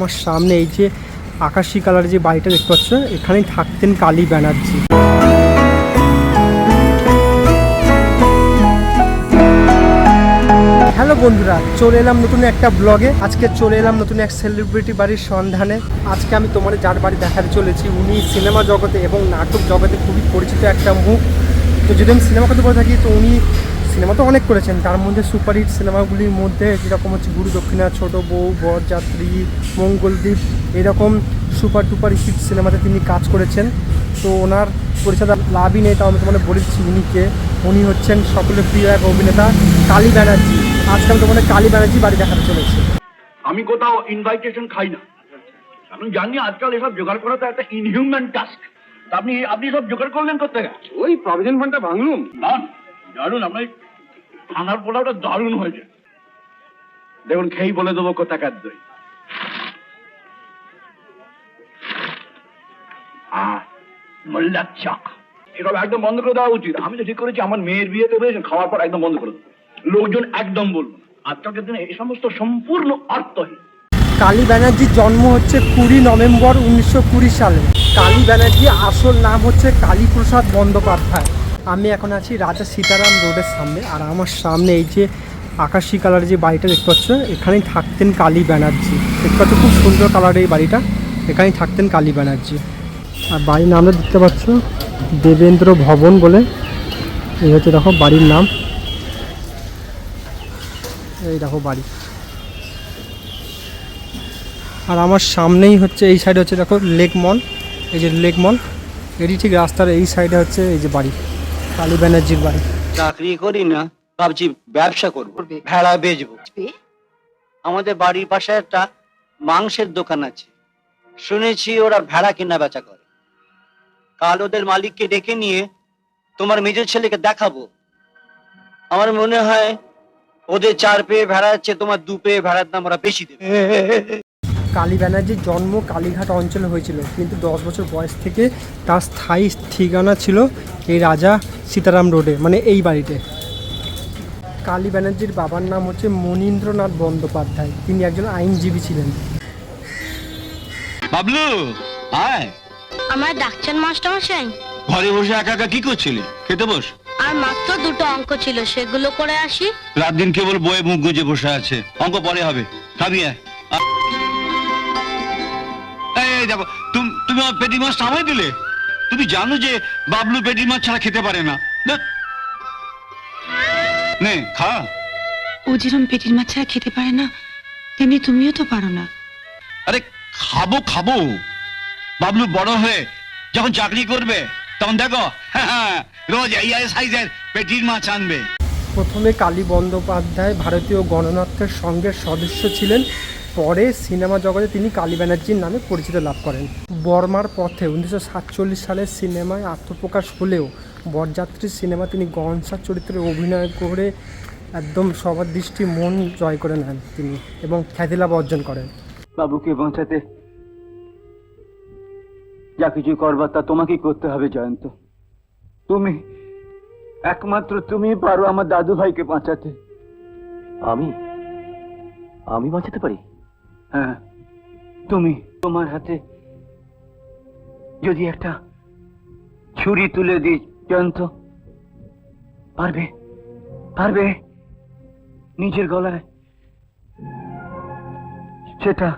আমার সামনে এই যে আকাশি কালারের যে বাড়িটা দেখতে পাচ্ছ, এখানেই থাকতেন কালী ব্যানার্জি। হ্যালো বন্ধুরা, চলে এলাম নতুন একটা ব্লগে। আজকে চলে এলাম নতুন এক সেলিব্রিটি বাড়ির সন্ধানে। আজকে আমি তোমার যার বাড়ি দেখাতে চলেছি, উনি সিনেমা জগতে এবং নাটক জগতে খুবই পরিচিত একটা মুখ। তো যদি আমি সিনেমা কথা বলে থাকি, তো উনি সিনেমা তো অনেক করেছেন তার মধ্যে সুপারহিট সিনেমাগুলির মধ্যে যেরকম হচ্ছে গুরু দক্ষিণা ছোট বউ বরযাত্রী মঙ্গলদ্বীপ এরকম সুপার টুপার হিট সিনেমাতে তিনি কাজ করেছেন। তো ওনার পরিচয় লাভই নেই তাও আমি তোমাদের বলে দিচ্ছি উনি কে উনি হচ্ছেন সকলের প্রিয় এক অভিনেতা কালী ব্যানার্জি। আজকে আমি তোমাদের কালী ব্যানার্জি বাড়ি দেখাতে চলেছি। আমি কোথাও ইনভাইটেশন খাই না। আমি জানি আজকাল এসব জোগাড় করা তো একটা ইনহিউম্যান টাস্ক আপনি আপনি সব জোগাড় করলেন করতে ওই প্রভিডেন্ট ফান্ডটা ভাঙলুম। দারুণ দারুণ আপনার খানার পোলাওটা দারুণ হয়েছে। দেখুন, খেয়েই বলে দেবো কোথাকার দই। আহ মোল্লা চাক। এসব একদম বন্ধ করে দেওয়া উচিত। আমি তো ঠিক করেছি, আমার মেয়ের বিয়েতে হয়েছে খাওয়ার পর একদম বন্ধ করে দেবো। লোকজন একদম বলব আজকালকার দিনে এই সমস্ত সম্পূর্ণ অর্থহীন। কালী ব্যানার্জির জন্ম হচ্ছে কুড়ি নভেম্বর উনিশশো কুড়ি সালে। কালী ব্যানার্জি আসল নাম হচ্ছে কালীপ্রসাদ বন্দ্যোপাধ্যায়। আমি এখন আছি রাজা সীতারাম রোডের সামনে। আর আমার সামনে এই যে আকাশি কালারের যে বাড়িটা দেখতে পাচ্ছ, এখানেই থাকতেন কালী ব্যানার্জি। দেখতে পাচ্ছ, খুব সুন্দর কালারের এই বাড়িটা। এখানেই থাকতেন কালী ব্যানার্জি। আর বাড়ির নামটা দেখতে পাচ্ছ, দেবেন্দ্র ভবন বলে। এই হচ্ছে দেখো বাড়ির নাম। এই দেখো বাড়ি। আর আমার সামনেই হচ্ছে, এই সাইডে হচ্ছে দেখো লেক মল। এই যে লেক মল, এটি ঠিক রাস্তার এই সাইডে হচ্ছে এই যে বাড়ি। কালী ব্যানার্জির বাড়ি। চাকরি করি না ভাবছি ব্যবসা করব। ভেড়া বেচবো। আমাদের বাড়ির পাশে একটা মাংসের দোকান আছে। শুনেছি ওরা ভেড়া কেনা বেচা করে। কাল ওদের মালিককে ডেকে নিয়ে তোমার মেজর ছেলেকে দেখাবো। আমার মনে হয় ওদের চার পেয়ে ভেড়া আছে তোমার দু পেয়ে ভেড়ার দাম ওরা বেশি দেবে। কালী ব্যানার্জির জন্ম কালীঘাট অঞ্চলে হয়েছিল কিন্তু দশ বছর বয়স থেকে তার স্থায়ী ঠিকানা ছিল এই রাজা সীতারাম রোডে মানে এই বাড়িতে। কালী ব্যানার্জির বাবার নাম হচ্ছে মনীন্দ্রনাথ বন্দ্যোপাধ্যায় তিনি একজন আইনজীবী ছিলেন। বাবলু আয়। আমার ডাকছেন মাস্টারমশাই? ঘরে বসে একা একা কি করছিলি? খেতে বস। আর মাত্র দুটো অঙ্ক ছিল সেগুলো করে আসি। রাত দিন কেবল বয়ে মুখ গুজে বসে আছে। অঙ্ক পরে হবে। খাবি আয়। এই, দেখো তুম- তুমি আমার পেটি মাছ থামাই দিলে? তুমি জানো যে বাবলু পেটি মাছ ছাড়া খেতে পারে না। নে। খা। ও যেরকম পেটির মাছ ছাড়া খেতে পারে না তেমনি তুমিও তো পারো না। আরে খাব খাব। বাবলু বড় হয়ে যখন চাকরি করবে তখন দেখো রোজ এই এই সাইজের পেটির মাছ আনবে। প্রথমে কালী বন্দ্যোপাধ্যায় ভারতীয় গণনাট্যের সঙ্গে সদস্য ছিলেন পরে সিনেমা জগতে তিনি কালী ব্যানার্জির নামে পরিচিত লাভ করেন। বর্মার পথে উনিশশো সাতচল্লিশ সালের সিনেমায় আত্মপ্রকাশ হলেও বরযাত্রী সিনেমা তিনি গনসার চরিত্রে অভিনয় করে একদম সবার দৃষ্টি মন জয় করে নেন তিনি এবং খ্যাতিলাভ অর্জন করেন। বাবুকে বাঁচাতে যা কিছু করবার তা তোমাকেই করতে হবে জয়ন্ত। তুমি একমাত্র তুমি পারো আমার দাদু ভাইকে বাঁচাতে। আমি? আমি বাঁচাতে পারি? হ্যাঁ তুমি তোমার হাতে যদি একটা ছুরি তুলে দিই জয়ন্ত পারবে? পারবে? নিজের গলায় সেটা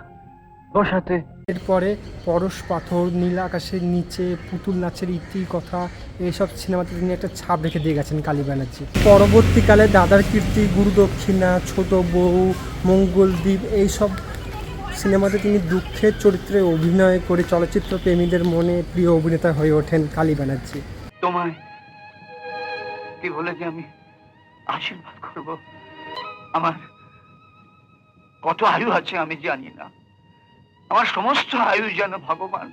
বসাতে। এরপরে পরশ পাথর, নীল আকাশের নিচে, পুতুল নাচের ইতি, কথা এইসব সিনেমাতে তিনি একটা ছাপ রেখে দিয়ে গেছেন কালী ব্যানার্জি। পরবর্তীকালে দাদার কীর্তি, গুরুদক্ষিণা, ছোট বউ, মঙ্গলদ্বীপ, এইসব সিনেমাতে তিনি দুঃখের চরিত্রে অভিনয় করে চলচ্চিত্র প্রেমীদের মনে প্রিয় অভিনেতা হয়ে ওঠেন কালী ব্যানার্জি। তোমায় কি বলে যে আমি আশীর্বাদ করব? আমার কত আয়ু আছে আমি জানি না। আমার সমস্ত আয়ু যেন ভগবান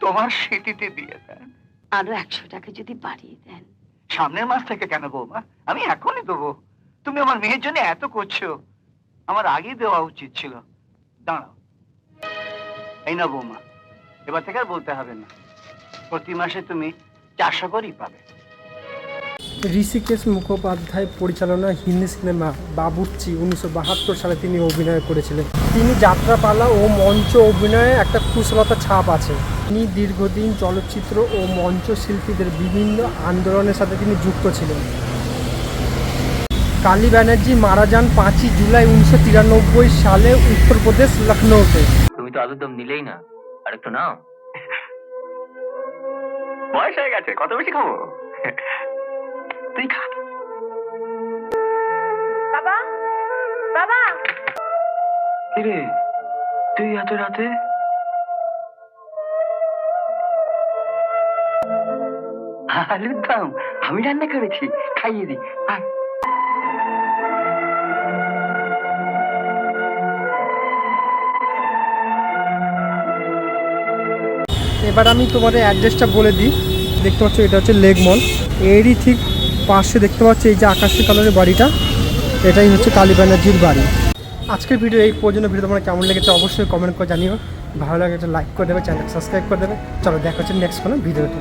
তোমার স্মৃতিতে দিয়ে দেন। আরও একশো টাকা যদি বাড়িয়ে দেন। সামনের মাস থেকে কেন বৌমা? আমি এখনই দেবো। তুমি আমার মেয়ের জন্য এত করছ। আমার আগেই দেওয়া উচিত ছিল। দাঁড়াও। বৌমা, এবার থেকে আর বলতে হবে না। প্রতি মাসে তুমি চারশো করেই পাবে। ঋষিকেশ মুখোপাধ্যায় পরিচালনা হিন্দি সিনেমা বাবুর্চি উনিশশো বাহাত্তর সালে তিনি অভিনয় করেছিলেন। তিনি যাত্রাপালা ও মঞ্চ অভিনয়ে একটা কুশলতা ছাপ আছে। তিনি দীর্ঘদিন চলচ্চিত্র ও মঞ্চ শিল্পীদের বিভিন্ন আন্দোলনের সাথে তিনি যুক্ত ছিলেন। কালী ব্যানার্জি মারা যান পাঁচই জুলাই উনিশশো তিরানব্বই সালে উত্তরপ্রদেশ লখনৌতে। তুমি তো আলুর দম নিলেই না। আর একটু নাও। বয়স হয়ে গেছে কত বেশি খাব? তুই খা। বাবা বাবা। কিরে তুই এত রাতে? আলুর দম আমি রান্না করেছি খাইয়ে দি আয়। এবার আমি তোমাদের অ্যাড্রেসটা বলে দিই। দেখতে পাচ্ছ, এটা হচ্ছে লেগ মল। এরই ঠিক পাশে দেখতে পাচ্ছ, এই যে আকাশী কালারের বাড়িটা, এটাই হচ্ছে কালী ব্যানার্জির বাড়ি। আজকের ভিডিও এই পর্যন্ত ভিডিও তোমার কেমন লেগেছে অবশ্যই কমেন্ট করে জানিও। ভালো লাগে লাইক করে দেবে চ্যানেল সাবস্ক্রাইব করে দেবে। চলো, দেখা হচ্ছে নেক্সট কোনো ভিডিওতে